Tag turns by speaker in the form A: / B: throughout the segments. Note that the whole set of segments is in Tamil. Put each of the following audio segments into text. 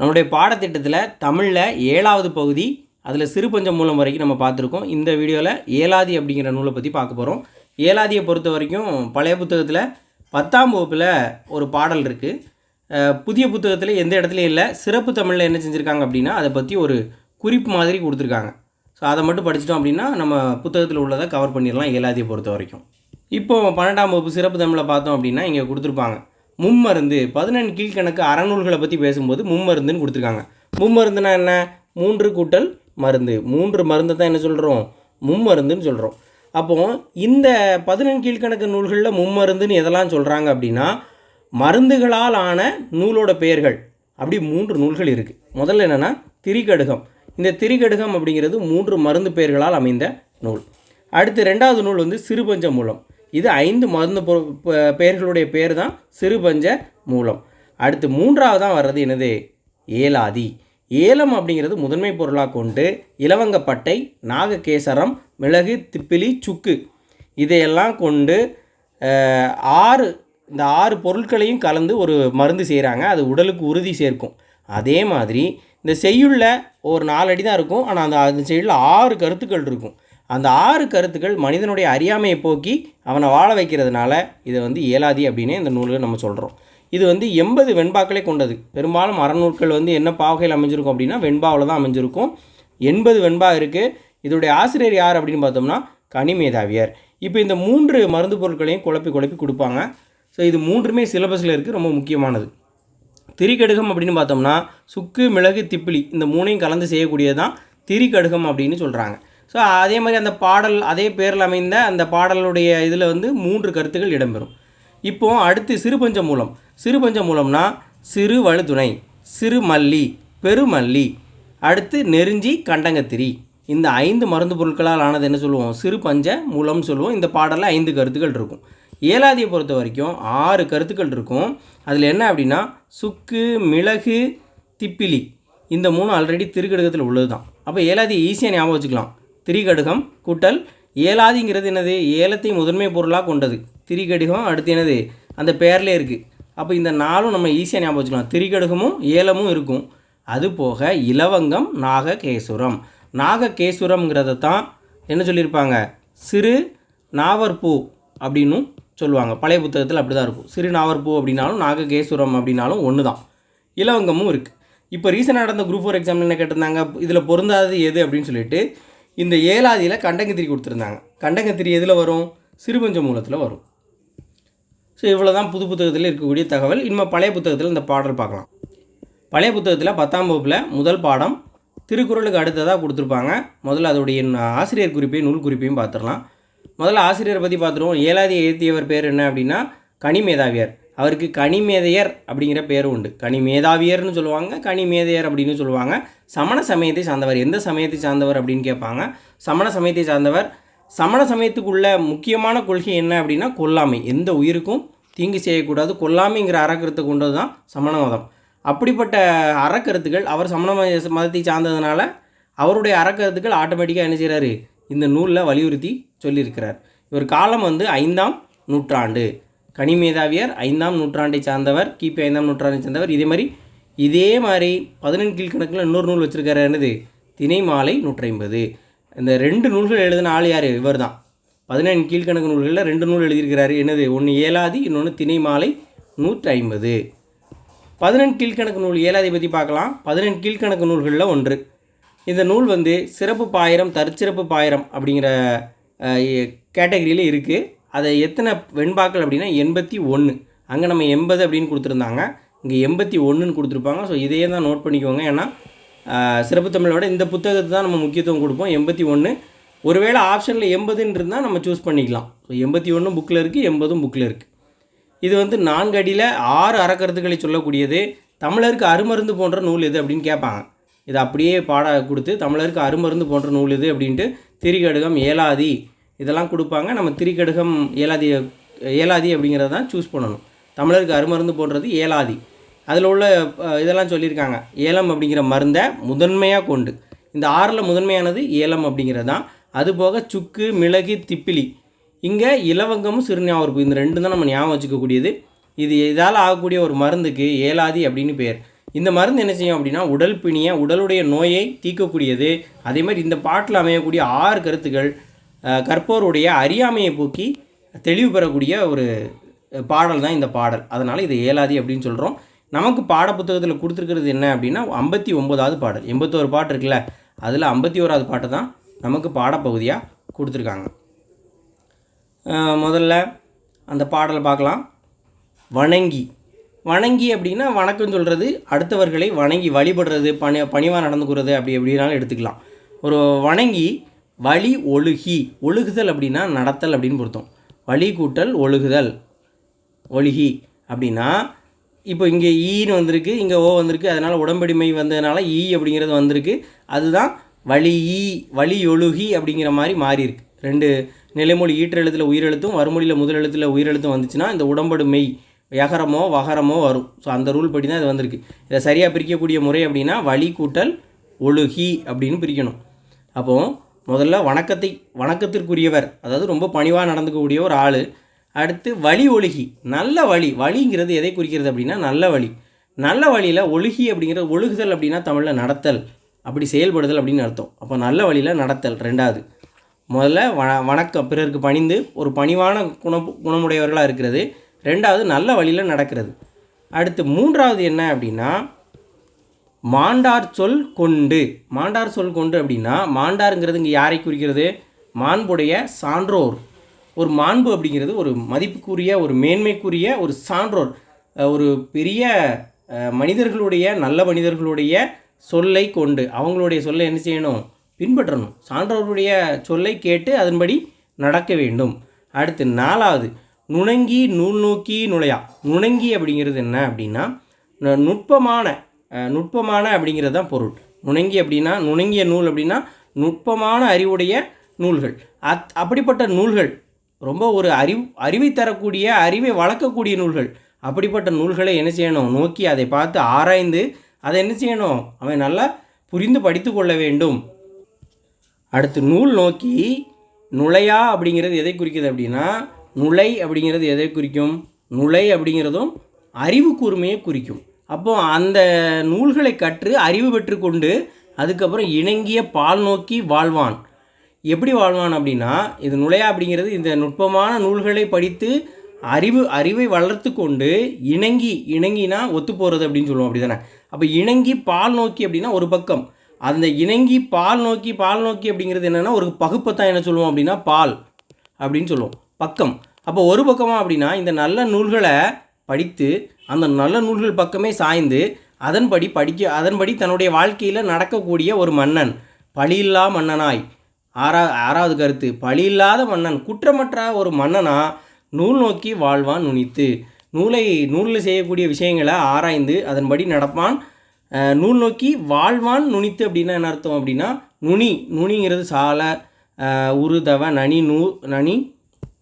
A: நம்முடைய பாடத்திட்டத்தில் தமிழில் ஏழாவது பகுதி அதில் சிறுபஞ்சம் மூலம் வரைக்கும் நம்ம பார்த்துருக்கோம். இந்த வீடியோவில் ஏலாதி அப்படிங்கிற நூலை பற்றி பார்க்க போகிறோம் ஏலாதியை பொறுத்த வரைக்கும் பழைய புத்தகத்தில் பத்தாம் வகுப்பில் ஒரு பாடல் இருக்குது புதிய புத்தகத்தில் எந்த இடத்துலையும் இல்லை. சிறப்பு தமிழில் என்ன செஞ்சுருக்காங்க அப்படின்னா அதை பற்றி ஒரு குறிப்பு மாதிரி கொடுத்துருக்காங்க. ஸோ அதை மட்டும் படிச்சிட்டோம் அப்படின்னா நம்ம புத்தகத்தில் உள்ளதை கவர் பண்ணிடலாம் ஏலாதியை பொறுத்த வரைக்கும். இப்போ பன்னெண்டாம் வகுப்பு சிறப்பு தமிழில் பார்த்தோம் அப்படின்னா இங்கே கொடுத்துருப்பாங்க. மும்மருந்து பதினெண் கீழ்கணக்கு அறநூல்களை பற்றி பேசும்போது மும்மருந்துன்னு கொடுத்துருக்காங்க. மும்மருந்துனா என்ன? மூன்று கூட்டல் மருந்து. மூன்று மருந்தை தான் என்ன சொல்கிறோம் மும்மருந்துன்னு சொல்கிறோம் அப்போ இந்த பதினெண் கீழ்கணக்கு நூல்களில் மும்மருந்துன்னு எதெல்லாம் சொல்கிறாங்க அப்படின்னா மருந்துகளால் ஆன நூலோட பெயர்கள். அப்படி மூன்று நூல்கள் இருக்குது முதல்ல என்னென்னா திரிகடுகம். இந்த திரிகடுகம் அப்படிங்கிறது மூன்று மருந்து பெயர்களால் அமைந்த நூல். அடுத்து ரெண்டாவது நூல் வந்து சிறுபஞ்ச மூலம் இது ஐந்து மருந்து பொ- பெயர்களுடைய பேர் தான் சிறுபஞ்ச மூலம். அடுத்து மூன்றாவதாக வர்றது என்னது? ஏலாதி. ஏலம் அப்படிங்கிறது முதன்மை பொருளாக கொண்டு இலவங்கப்பட்டை நாககேசரம் மிளகு திப்பிலி சுக்கு இதையெல்லாம் கொண்டு ஆறு இந்த ஆறு பொருட்களையும் கலந்து ஒரு மருந்து செய்கிறாங்க அது உடலுக்கு உறுதி சேர்க்கும். அதே மாதிரி இந்த செய்யுள்ள ஒரு நாலு அடி தான் இருக்கும். ஆனால் அந்த அந்த செய்யுள்ள ஆறு கருத்துக்கள் இருக்கும். அந்த ஆறு கருத்துக்கள் மனிதனுடைய அறியாமையை போக்கி அவனை வாழ வைக்கிறதுனால இதை வந்து இயலாதி அப்படின்னே இந்த நூலில் நம்ம சொல்கிறோம் இது வந்து எண்பது வெண்பாக்களே கொண்டது. பெரும்பாலும் அறநூற்கள் வந்து என்ன பாவகையில் அமைஞ்சிருக்கும் அப்படின்னா வெண்பாவில் தான் அமைஞ்சிருக்கும். எண்பது வெண்பா இருக்குது இதோடைய ஆசிரியர் யார் அப்படின்னு பார்த்தோம்னா கனிமேதாவியர் இப்போ இந்த மூன்று மருந்து பொருட்களையும் குழப்பி குழப்பி கொடுப்பாங்க. ஸோ இது மூன்றுமே சிலபஸில் இருக்குது ரொம்ப முக்கியமானது. திரிகடுகம் அப்படின்னு பார்த்தோம்னா சுக்கு மிளகு திப்பிலி இந்த மூணையும் கலந்து செய்யக்கூடியது தான் திரிகடுகம் அப்படின்னு சொல்கிறாங்க ஸோ அதே மாதிரி அந்த பாடல் அதே பேரில் அமைந்த அந்த பாடலுடைய இதில் வந்து மூன்று கருத்துக்கள் இடம்பெறும். இப்போது அடுத்து சிறுபஞ்ச மூலம். சிறுபஞ்ச மூலம்னா சிறு வழுதுணை சிறு மல்லி பெருமல்லி. அடுத்து நெருஞ்சி கண்டங்கத்திரி. இந்த ஐந்து மருந்து பொருட்களால் ஆனது என்ன சொல்லுவோம்? சிறு பஞ்ச மூலம்னு சொல்லுவோம். இந்த பாடலில் ஐந்து கருத்துக்கள் இருக்கும். ஏலாதியை பொறுத்த வரைக்கும் ஆறு கருத்துக்கள் இருக்கும். அதில் என்ன அப்படின்னா சுக்கு மிளகு திப்பிலி. இந்த மூணு ஆல்ரெடி திருக்கடுகத்தில் உள்ளது தான் அப்போ ஏலாதி ஈஸியாக ஞாபகம் வச்சுக்கலாம். திரிகடுகம் கூட்டல் ஏலாதிங்கிறது என்னது? ஏலத்தை முதன்மை பொருளாக கொண்டது. திரிகடுகம் அடுத்து என்னது? அந்த பேரில் இருக்குது அப்போ இந்த நாளும் நம்ம ஈஸியாக ஞாபகம் வச்சுக்கலாம். திரிகடுகமும் ஏலமும் இருக்கும். அது போக இலவங்கம் நாககேசுரம். நாககேசுரம்ங்கிறத தான் என்ன சொல்லியிருப்பாங்க? சிறு நாவற்பூ அப்படின்னும் சொல்லுவாங்க. பழைய புத்தகத்தில் அப்படி தான் இருக்கும். சிறு நாவற்பூ அப்படின்னாலும் நாககேசுரம் அப்படின்னாலும் ஒன்று தான் இலவங்கமும் இருக்குது இப்போ ரீசெண்டாக நடந்த குரூப் ஃபோர் எக்ஸாம் என்ன கேட்டிருந்தாங்க? இதில் பொருந்தாதது எது அப்படின்னு சொல்லிட்டு இந்த ஏலாதியில் கண்டங்கத்திரி கொடுத்துருந்தாங்க. கண்டங்கத்திரி எதில் வரும்? சிறுபஞ்ச மூலத்தில் வரும். ஸோ இவ்வளோ தான் புது புத்தகத்தில் இருக்கக்கூடிய தகவல். இனிமேல் பழைய புத்தகத்தில் இந்த பாடல் பார்க்கலாம். பழைய புத்தகத்தில் பத்தாம் வகுப்பில் முதல் பாடம் திருக்குறளுக்கு அடுத்ததாக கொடுத்துருப்பாங்க. முதல்ல அதோடைய ஆசிரியர் குறிப்பையும் நூல் குறிப்பையும் பார்த்துடலாம். முதல்ல ஆசிரியரை பற்றி பார்த்துருவோம். ஏழாதி எழுத்தியவர் பேர் என்ன அப்படின்னா கனிமேதாவியர். அவருக்கு கனிமேதையர் அப்படிங்கிற பேரும் உண்டு. கனிமேதாவியர்னு சொல்லுவாங்க கனிமேதையர் அப்படின்னு சொல்லுவாங்க. சமண சமயத்தை சார்ந்தவர். எந்த சமயத்தை சார்ந்தவர் அப்படின்னு கேட்பாங்க. சமண சமயத்தை சார்ந்தவர். சமண சமயத்துக்குள்ள முக்கியமான கொள்கை என்ன அப்படின்னா கொல்லாமை. எந்த உயிருக்கும் தீங்கு செய்யக்கூடாது. கொல்லாமைங்கிற அறக்கருத்தை கொண்டது தான் சமண மதம். அப்படிப்பட்ட அறக்கருத்துக்கள் அவர் சமண மத- மதத்தை சார்ந்ததுனால அவருடைய அறக்கருத்துக்கள் ஆட்டோமேட்டிக்காக என்ன செய்கிறாரு இந்த நூலில் வலியுறுத்தி சொல்லியிருக்கிறார். இவர் காலம் வந்து ஐந்தாம் நூற்றாண்டு. கனிமேதாவியர் ஐந்தாம் நூற்றாண்டை சார்ந்தவர் கிபி ஐந்தாம் நூற்றாண்டை சார்ந்தவர். இதே மாதிரி இதே மாதிரி பதினெண் கீழ்கணக்கில் இன்னொரு நூல் வச்சுருக்காரு என்னது? தினை மாலை நூற்றைம்பது. இந்த ரெண்டு நூல்கள் எழுதின ஆள் யார்? இவர் தான் பதினெண் கீழ்கணக்கு நூல்களில் ரெண்டு நூல் எழுதியிருக்கிறாரு. என்னது? ஒன்று ஏலாதி இன்னொன்று தினை மாலை நூற்றி ஐம்பது பதினெண் கீழ்கணக்கு நூல் ஏலாதி பற்றி பார்க்கலாம். பதினெண் கீழ்கணக்கு நூல்களில் ஒன்று. இந்த நூல் வந்து சிறப்பு பாயிரம் தற்சிறப்பு பாயிரம் அப்படிங்கிற கேட்டகரியில் இருக்குது அதை எத்தனை வெண்பாக்கள் அப்படின்னா எண்பத்தி ஒன்று அங்கே நம்ம எண்பது அப்படின்னு கொடுத்துருந்தாங்க. இங்கே எண்பத்தி ஒன்றுன்னு கொடுத்துருப்பாங்க. ஸோ இதையே தான் நோட் பண்ணிக்கோங்க. ஏன்னா சிறப்பு தமிழோட இந்த புத்தகத்தை தான் நம்ம முக்கியத்துவம் கொடுப்போம். எண்பத்தி ஒன்று ஒருவேளை ஆப்ஷனில் எண்பதுன்னு இருந்தால் நம்ம சூஸ் பண்ணிக்கலாம். ஸோ எண்பத்தி ஒன்றும் புக்கில் இருக்குது எண்பதும் புக்கில் இருக்குது இது வந்து நான்கு அடியில் ஆறு அறக்கருத்துக்களை சொல்லக்கூடியது. தமிழருக்கு அருமருந்து போன்ற நூல் எது அப்படின்னு கேட்பாங்க. இதை அப்படியே பாட கொடுத்து தமிழருக்கு அருமருந்து போன்ற நூல் எது? அப்படின்ட்டு திரிகடுகம் ஏலாதி இதெல்லாம் கொடுப்பாங்க. நம்ம திரிகடுகம் ஏலாதி ஏலாதி அப்படிங்கிறத தான் சூஸ் பண்ணணும். தமிழருக்கு அருமருந்து போன்றது ஏலாதி. அதில் உள்ள இதெல்லாம் சொல்லியிருக்காங்க. ஏலம் அப்படிங்கிற மருந்தை முதன்மையாக கொண்டு. இந்த ஆறில் முதன்மையானது ஏலம் அப்படிங்கிறது தான். அதுபோக சுக்கு மிளகு திப்பிலி. இங்கே இலவங்கமும் சிறுஞாபகம் இந்த ரெண்டு தான் நம்ம ஞாபகம் வச்சுக்கக்கூடியது. இது இதால் ஆகக்கூடிய ஒரு மருந்துக்கு ஏலாதி அப்படின்னு பேர். இந்த மருந்து என்ன செய்யும் அப்படின்னா உடல் பிணிய உடலுடைய நோயை தீர்க்கக்கூடியது. அதே மாதிரி இந்த பாட்டில் அமையக்கூடிய ஆறு கருத்துக்கள் கற்போருடைய அறியாமையை போக்கி தெளிவு பெறக்கூடிய ஒரு பாடல் தான் இந்த பாடல். அதனால் இது ஏலாதி அப்படின்னு சொல்கிறோம் நமக்கு பாடப்புத்தகத்தில் கொடுத்துருக்கிறது என்ன அப்படின்னா ஐம்பத்தி ஒம்பதாவது பாடல். எண்பத்தோரு பாட்டு இருக்குல்ல அதில் ஐம்பத்தி ஓராவது பாட்டு தான் நமக்கு பாடப்பகுதியாக கொடுத்துருக்காங்க. முதல்ல அந்த பாடலை பார்க்கலாம். வணங்கி. வணங்கி அப்படின்னா வணக்கம் சொல்கிறது அடுத்தவர்களை வணங்கி வழிபடுறது பணி பணிவாக நடந்துக்கிறது அப்படி எப்படினாலும் எடுத்துக்கலாம். ஒரு வணங்கி வழி ஒழுகி. ஒழுகுதல் அப்படின்னா நடத்தல் அப்படின்னு பொருத்தம். வழி கூட்டல் ஒழுகுதல். ஒழுகி அப்படின்னா இப்போ இங்கே ஈன்னு வந்திருக்கு இங்கே ஓ வந்திருக்கு அதனால் உடம்படிமை வந்ததுனால ஈ அப்படிங்கிறது வந்திருக்கு. அதுதான் வழி ஈ வழி ஒழுகி அப்படிங்கிற மாதிரி மாறி இருக்கு ரெண்டு நிலைமொழி ஈற்றெழுத்தில் உயிரெழுத்தும் வறுமொழியில் முதலெழுத்தில் உயிரெழுத்தும் வந்துச்சுன்னா இந்த உடம்படு மெய் யகரமோ வகரமோ வரும். ஸோ அந்த ரூல் படி தான் இது வந்திருக்கு. இதை சரியாக பிரிக்கக்கூடிய முறை அப்படின்னா வழி கூட்டல் ஒழுகி அப்படின்னு பிரிக்கணும். அப்போது முதல்ல வணக்கத்தை வணக்கத்திற்குரியவர் அதாவது ரொம்ப பணிவாக நடந்துக்கக்கூடிய ஒரு ஆள் அடுத்து வழி ஒழுகி. நல்ல வழி வழிங்கிறது எதை குறிக்கிறது அப்படின்னா நல்ல வழி நல்ல வழியில் ஒழுகி அப்படிங்கிறது ஒழுகுதல் அப்படின்னா தமிழில் நடத்தல். அப்படி செயல்படுதல் அப்படின்னு அர்த்தம். அப்போ நல்ல வழியில் நடத்தல். ரெண்டாவது. முதல்ல வ வணக்கம். பிறருக்கு பணிந்து ஒரு பணிவான குண குணமுடையவர்களாக இருக்கிறது. ரெண்டாவது நல்ல வழியில் நடக்கிறது. அடுத்து மூன்றாவது என்ன அப்படின்னா மாண்டார் சொல் கொண்டு. மாண்டார் சொல் கொண்டு அப்படின்னா மாண்டாருங்கிறது இங்கே யாரை குறிக்கிறது? மாண்புடைய சான்றோர். ஒரு மாண்பு அப்படிங்கிறது ஒரு மதிப்புக்குரிய ஒரு மேன்மைக்குரிய ஒரு சான்றோர் ஒரு பெரிய மனிதர்களுடைய நல்ல மனிதர்களுடைய சொல்லை கொண்டு அவங்களுடைய சொல்லை என்ன செய்யணும்? பின்பற்றணும். சான்றோருடைய சொல்லை கேட்டு அதன்படி நடக்க வேண்டும். அடுத்து நாலாவது நுணங்கி நூல் நோக்கி நுழையா? நுணங்கி அப்படிங்கிறது என்ன அப்படின்னா நுட்பமான நுட்பமான அப்படிங்கிறது தான் பொருள். நுணங்கி அப்படின்னா நுணங்கிய நூல் அப்படின்னா நுட்பமான அறிவுடைய நூல்கள். அத் அப்படிப்பட்ட நூல்கள் ரொம்ப ஒரு அறிவு அறிவை தரக்கூடிய அறிவை வளர்க்கக்கூடிய நூல்கள். அப்படிப்பட்ட நூல்களை என்ன செய்யணும்? நோக்கி அதை பார்த்து ஆராய்ந்து அதை என்ன செய்யணும்? அவன் நல்லா புரிந்து படித்து கொள்ள வேண்டும். அடுத்து நூல் நோக்கி நுழையா அப்படிங்கிறது எதை குறிக்குது அப்படின்னா நுழை அப்படிங்கிறது எதை குறிக்கும்? நுழை அப்படிங்கிறதும் அறிவு கூர்மையை குறிக்கும். அப்போ அந்த நூல்களை கற்று அறிவு பெற்றுக்கொண்டு அதுக்கப்புறம் இணங்கிய பால் நோக்கி வாழ்வான். எப்படி வாழ்வான் அப்படின்னா இது நுழையா அப்படிங்கிறது இந்த நுட்பமான நூல்களை படித்து அறிவு அறிவை வளர்த்து கொண்டு இணங்கி இணங்கினா ஒத்து போகிறது அப்படின்னு சொல்லுவோம் அப்படி தானே அப்போ இணங்கி பால் நோக்கி அப்படின்னா ஒரு பக்கம். அந்த இணங்கி பால் நோக்கி பால் நோக்கி அப்படிங்கிறது என்னென்னா ஒரு பகுப்பை தான் என்ன சொல்லுவோம் அப்படின்னா பால் அப்படின்னு சொல்லுவோம். பக்கம். அப்போ ஒரு பக்கமாக அப்படின்னா இந்த நல்ல நூல்களை படித்து அந்த நல்ல நூல்கள் பக்கமே சாய்ந்து அதன்படி படிக்க அதன்படி தன்னுடைய வாழ்க்கையில் நடக்கக்கூடிய ஒரு மன்னன் பழியில்லா மன்னனாய் ஆறா ஆறாவது கருத்து. பழியில்லாத மன்னன் குற்றமற்ற ஒரு மன்னனா நூல் நோக்கி வாழ்வான் நுனித்து. நூலை நூலில் செய்யக்கூடிய விஷயங்களை ஆராய்ந்து அதன்படி நடப்பான். நூல் நோக்கி வாழ்வான் நுனித்து அப்படின்னா என்ன அர்த்தம் அப்படின்னா நுனி நுனிங்கிறது சால உருதவ நனி நூ நனி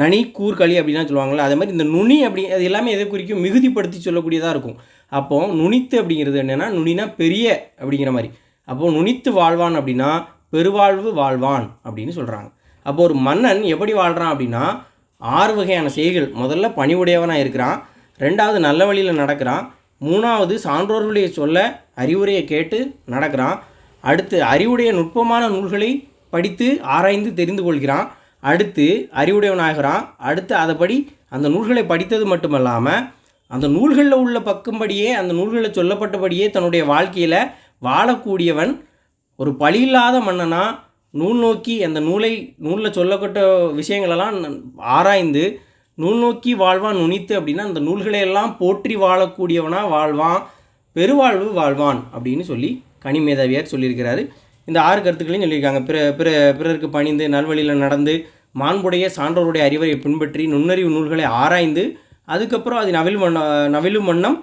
A: நனி கூர்களி அப்படின்னா சொல்லுவாங்கள்ல அதே மாதிரி இந்த நுனி அப்படி அது எல்லாமே எதை குறிக்கும்? மிகுதிப்படுத்தி சொல்லக்கூடியதாக இருக்கும். அப்போ நுனித்து அப்படிங்கிறது என்னென்னா நுனினா பெரிய அப்படிங்கிற மாதிரி. அப்போது நுனித்து வாழ்வான் அப்படின்னா பெருவாழ்வு வாழ்வான் அப்படின்னு சொல்கிறாங்க அப்போ ஒரு மன்னன் எப்படி வாழ்கிறான் அப்படின்னா ஆறு வகையான செய்கள் முதல்ல பணிவுடையவனாக இருக்கிறான் ரெண்டாவது நல்ல வழியில் நடக்கிறான் மூணாவது சான்றோர்களுடைய சொல்ல அறிவுரையை கேட்டு நடக்கிறான் அடுத்து அறிவுடைய நுட்பமான நூல்களை படித்து ஆராய்ந்து தெரிந்து கொள்கிறான் அடுத்து அறிவுடையவனாகிறான் அடுத்து அதைப்படி அந்த நூல்களை படித்தது மட்டுமல்லாமல் அந்த நூல்களில் உள்ள பக்கும்படியே அந்த நூல்களில் சொல்லப்பட்டபடியே தன்னுடைய வாழ்க்கையில் வாழக்கூடியவன் ஒரு பழியில்லாத மன்னனா நூல் நோக்கி அந்த நூலை நூலில் சொல்லப்பட்ட விஷயங்களெல்லாம் ஆராய்ந்து நூல் நோக்கி வாழ்வான் நுனித்து அப்படின்னா அந்த நூல்களை எல்லாம் போற்றி வாழக்கூடியவனாக வாழ்வான் பெருவாழ்வு வாழ்வான் அப்படின்னு சொல்லி கனிமேதாவியார் சொல்லியிருக்கிறாரு. இந்த ஆறு கருத்துக்களையும் சொல்லியிருக்காங்க. பிற பிற பிறருக்கு பணிந்து நல்வழியில் நடந்து மாண்புடைய சான்றோருடைய அறிவை பின்பற்றி நுண்ணறிவு நூல்களை ஆராய்ந்து அதுக்கப்புறம் அது நவில் மன்ன நவிலும் வண்ணம்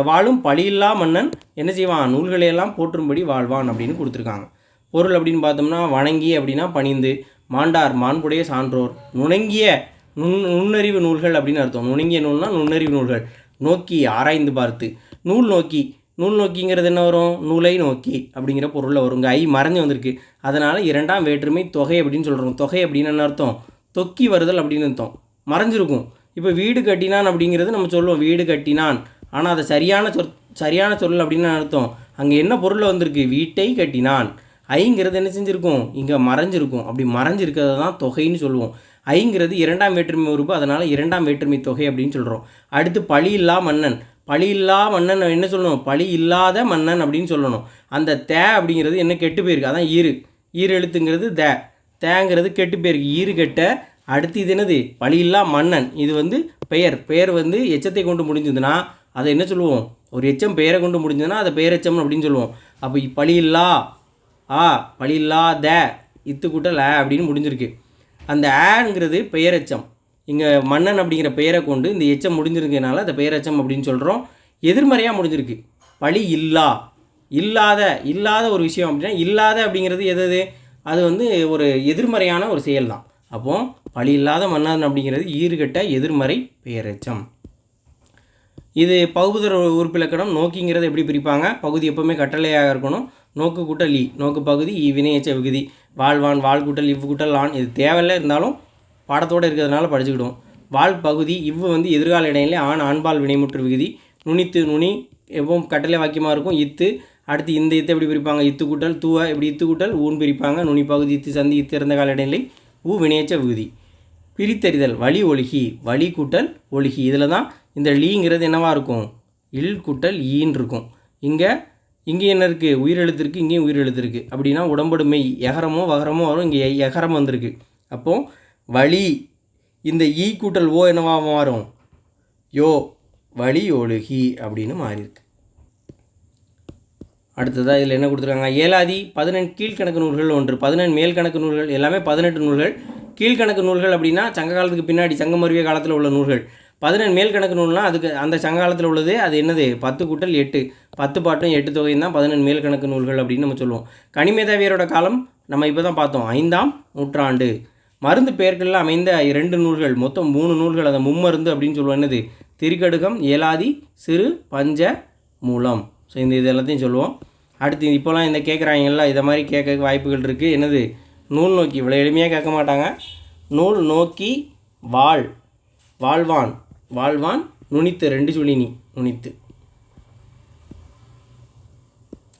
A: வாழும் பழியில்லா மன்னன் என்ன செய்வான்? நூல்களை எல்லாம் போற்றும்படி வாழ்வான் அப்படின்னு கொடுத்துருக்காங்க. பொருள் அப்படின்னு பார்த்தோம்னா வணங்கி அப்படின்னா பணிந்து மாண்டார் மாண்புடைய சான்றோர் நுணங்கிய நுண் நுண்ணறிவு நூல்கள் அப்படின்னு அர்த்தம். நுணங்கிய நூல்னா நுண்ணறிவு நூல்கள். நோக்கி ஆராய்ந்து பார்த்து. நூல் நோக்கி. நூல் நோக்கிங்கிறது என்ன வரும்? நூலை நோக்கி அப்படிங்கிற பொருளில் வருங்க ஐ மறைஞ்சு வந்திருக்கு. அதனால் இரண்டாம் வேற்றுமை தொகை அப்படின்னு சொல்கிறோம் தொகை அப்படின்னு என்ன அர்த்தம்? தொக்கி வருதல் அப்படின்னு அர்த்தம். மறைஞ்சிருக்கும். இப்போ வீடு கட்டினான் அப்படிங்கிறது நம்ம சொல்லுவோம். வீடு கட்டினான். ஆனால் அதை சரியான சொற் சரியான சொல் அப்படின்னு அர்த்தம். அங்கே என்ன பொருள் வந்திருக்கு? வீட்டை கட்டினான். ஐங்கிறது என்ன செஞ்சுருக்கும்? இங்கே மறைஞ்சிருக்கும். அப்படி மறைஞ்சிருக்கிறத தான் தொகைன்னு சொல்லுவோம். ஐங்கிறது இரண்டாம் வேற்றுமை உறுப்பு அதனால் இரண்டாம் வேற்றுமை தொகை அப்படின்னு சொல்கிறோம் அடுத்து பழி இல்லா மன்னன். பழி இல்லா மன்னன் என்ன சொல்லணும்? பழி இல்லாத மன்னன் அப்படின்னு சொல்லணும். அந்த தே அப்படிங்கிறது என்ன கெட்டு போயிருக்கு? அதான் ஈரு ஈரு எழுத்துங்கிறது தே. தேங்கிறது கெட்டு போயிருக்கு. ஈரு கெட்ட. அடுத்து இது என்னது? பழி இல்லா மன்னன். இது வந்து பெயர். பெயர் வந்து எச்சத்தை கொண்டு முடிஞ்சதுன்னா அதை என்ன சொல்லுவோம்? ஒரு எச்சம் பெயரை கொண்டு முடிஞ்சதுன்னா அதை பெயரெச்சம் அப்படின்னு சொல்லுவோம். அப்போ பழி இல்லா ஆ பழி இல்லா த இத்து கூட்டல் ஆ அப்படின்னு முடிஞ்சிருக்கு. அந்த ஆங்கிறது பெயரெச்சம். இங்கே மன்னன் அப்படிங்கிற பெயரை கொண்டு இந்த எச்சம் முடிஞ்சிருக்கனால அந்த பெயரெச்சம் அப்படின்னு சொல்கிறோம் எதிர்மறையாக முடிஞ்சிருக்கு. பழி இல்லா இல்லாத இல்லாத ஒரு விஷயம் அப்படின்னா இல்லாத அப்படிங்கிறது எது அது? வந்து ஒரு எதிர்மறையான ஒரு செயல் தான் அப்போது பழி இல்லாத மன்னன் அப்படிங்கிறது ஈறுகட்ட எதிர்மறை பெயரெச்சம். இது பகுதிர உறுப்பிலக்கணம் நோக்கிங்கிறத எப்படி பிரிப்பாங்க? பகுதி எப்பவுமே கட்டளையாக இருக்கணும். நோக்கு கூட்டல் ஈ நோக்கு பகுதி ஈ வினையச்ச விகுதி. வாழ்வான் வாழ் கூட்டல் இவ்வு கூட்டல் ஆண். இது தேவையில்ல இருந்தாலும் பாடத்தோடு இருக்கிறதுனால படிச்சுக்கிடுவோம். வாழ் பகுதி இவ்வு வந்து எதிர்கால இடையிலே ஆண் ஆண்பால் வினைமுற்று விகுதி. நுனித்து நுனி எப்பவும் கட்டளை வாக்கியமாக இருக்கும். இத்து அடுத்து இந்த இத்தை எப்படி பிரிப்பாங்க? இத்து கூட்டல் தூவ இப்படி இத்து கூட்டல் ஊன் பிரிப்பாங்க. நுனி பகுதி இத்து சந்தி இத்து இறந்த கால இடைநிலை ஊ வினையச்ச விகுதி. பிரித்தறிதல் வழி ஒழுகி வழி கூட்டல் ஒழுகி. இதில் தான் இந்த லீங்கிறது என்னவாக இருக்கும்? இல் கூட்டல் ஈன்னு இருக்கும். இங்கே இங்கே என்ன இருக்குது உயிரெழுத்து இருக்குது இங்கேயும் உயிரெழுத்து இருக்குது அப்படின்னா உடம்படு மெய் எகரமோ வகரமோ வரும். இங்கே எகரம் வந்திருக்கு. அப்போது வழி இந்த ஈ கூட்டல் ஓ என்னவாக மாறும்? யோ வழி ஒழுகி அப்படின்னு மாறியிருக்கு. அடுத்ததாக இதில் என்ன கொடுத்துருக்காங்க? ஏலாதி பதினெண் கீழ்கணக்கு நூல்கள் ஒன்று. பதினெண் மேல் கணக்கு நூல்கள் எல்லாமே பதினெட்டு நூல்கள். கீழ்கணக்கு நூல்கள் அப்படின்னா சங்க காலத்துக்கு பின்னாடி சங்கமருவிய காலத்தில் உள்ள நூல்கள். பதினெண் மேல் கணக்கு நூல்னால் அதுக்கு அந்த சங்க காலத்தில் உள்ளது அது என்னது? பத்து கூட்டல் எட்டு. பத்து பாட்டும் எட்டு தொகையும் தான் பதினெண் மேல் கணக்கு நூல்கள் அப்படின்னு நம்ம சொல்லுவோம். கனிமேதாவியரோட காலம் நம்ம இப்போ தான் பார்த்தோம். ஐந்தாம் நூற்றாண்டு. மருந்து பெயர்களில் அமைந்த இரண்டு நூல்கள் மொத்தம் மூணு நூல்கள் அதை மும்மருந்து அப்படின்னு சொல்லுவோம். என்னது? திரிகடுகம் ஏலாதி சிறு பஞ்ச மூலம். ஸோ இந்த இது எல்லாத்தையும் சொல்லுவோம். அடுத்து இப்போலாம் இந்த கேட்குறாங்கல்ல இதை மாதிரி கேட்க வாய்ப்புகள் இருக்குது என்னது? நூல் நோக்கி இவ்வளோ எளிமையாக கேட்க மாட்டாங்க. நூல் நோக்கி வாழ். வாழ்வான். வாழ்வான் நுனித்து ரெண்டு சுழினி நுனித்து.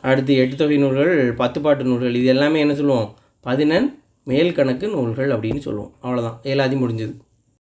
A: அடுத்து எட்டு தொகை நூல்கள் பத்து பாட்டு நூல்கள் இது எல்லாமே என்ன சொல்லுவோம்? பதினெண் மேல் கணக்கு நூல்கள் அப்படின்னு சொல்லுவோம். அவ்வளோதான் எல்லாத்தையும் முடிஞ்சது.